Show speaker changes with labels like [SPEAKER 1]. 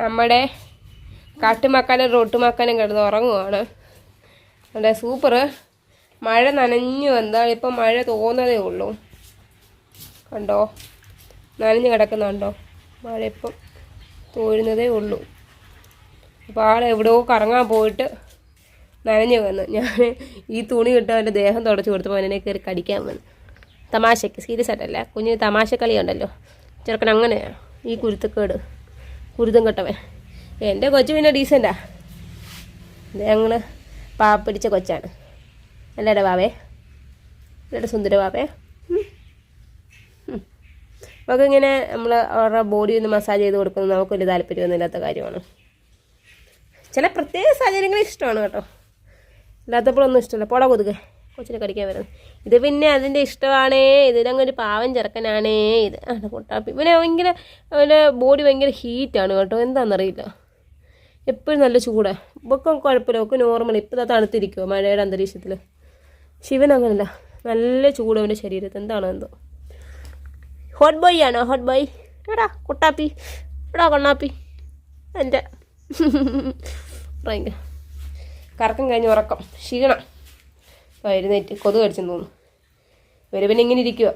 [SPEAKER 1] നമ്മുടെ കാട്ടുമാക്കാനും റോട്ടുമാക്കാനും കിടന്ന് ഉറങ്ങുവാണ് അതെ സൂപ്പർ മഴ നനഞ്ഞു വന്നാൽ ഇപ്പം മഴ തോന്നതേ ഉള്ളൂ. കണ്ടോ? നനഞ്ഞു കിടക്കുന്നുണ്ടോ മഴ ഇപ്പം തോരുന്നതേ ഉള്ളൂ. അപ്പോൾ ആൾ എവിടെയോ കറങ്ങാൻ പോയിട്ട് നനഞ്ഞു വന്നു. ഞാൻ ഈ തുണി ഇട്ട് അവന്റെ ദേഹം തുടച്ച് കൊടുത്തപ്പോൾ അവനെ കയറി കടിക്കാൻ വന്നു. തമാശയ്ക്ക് സീരിയസ് ആയിട്ടല്ല. കുഞ്ഞിന് തമാശ കളിയുണ്ടല്ലോ ചെറുക്കൻ അങ്ങനെയാണ് ഈ കുരുത്തക്കേട്. കുരുതം കെട്ടവൻ. എന്റെ കൊച്ചു പിന്നെ ഡീസന്റാ ഇത് ഞങ്ങൾ പാപ്പിടിച്ച കൊച്ചാണ്. അല്ലേടെ വാവേ അല്ലേടെ സുന്ദര. ഉം. നമുക്ക് ഇങ്ങനെ നമ്മൾ അവരുടെ ബോഡി ഒന്ന് മസാജ് ചെയ്ത് കൊടുക്കുന്നത് നമുക്ക് വലിയ താല്പര്യമൊന്നും ഇല്ലാത്ത കാര്യമാണ്. ചില പ്രത്യേക സാഹചര്യങ്ങളിൽ ഇഷ്ടമാണ് കേട്ടോ. ഇല്ലാത്തപ്പോഴൊന്നും ഇഷ്ടമല്ല. പോടാ കൊതുകെ. കൊച്ചിനെ കടിക്കാൻ വരുന്നത്. ഇത് പിന്നെ അതിന്റെ ഇഷ്ടമാണേ ഇതിനങ്ങ് ഒരു പാവം ചെറുക്കനാണേ ഇത് ആണ് കൊട്ടാപ്പി ഇവനെ ഭയങ്കര അവന്റെ ബോഡി ഭയങ്കര ഹീറ്റാണ് കേട്ടോ. എന്താണെന്നറിയില്ല എപ്പോഴും നല്ല ചൂടാണ് ഇവക്കും കുഴപ്പമില്ല. ഒക്കെ നോർമൽ ഇപ്പം തണുത്തിരിക്കുമോ മഴയുടെ അന്തരീക്ഷത്തിൽ ശിവൻ അങ്ങനല്ല. നല്ല ചൂട് അവന്റെ ശരീരത്തിൽ എന്താണോ എന്തോ. ഹോട്ട് ബോയ് ആണോ? ഹോട്ട് ബോയ് എടാ കുട്ടാപ്പി എടാ കൊണ്ണാപ്പി. എന്റെ ഭയങ്കര. കറക്കം കഴിഞ്ഞ് ഉറക്കം. ക്ഷീണം. അപ്പോൾ നെറ്റ് കൊതു കടിച്ചെന്ന് തോന്നുന്നു. ഇവർ പിന്നെ ഇങ്ങനെ ഇരിക്കുക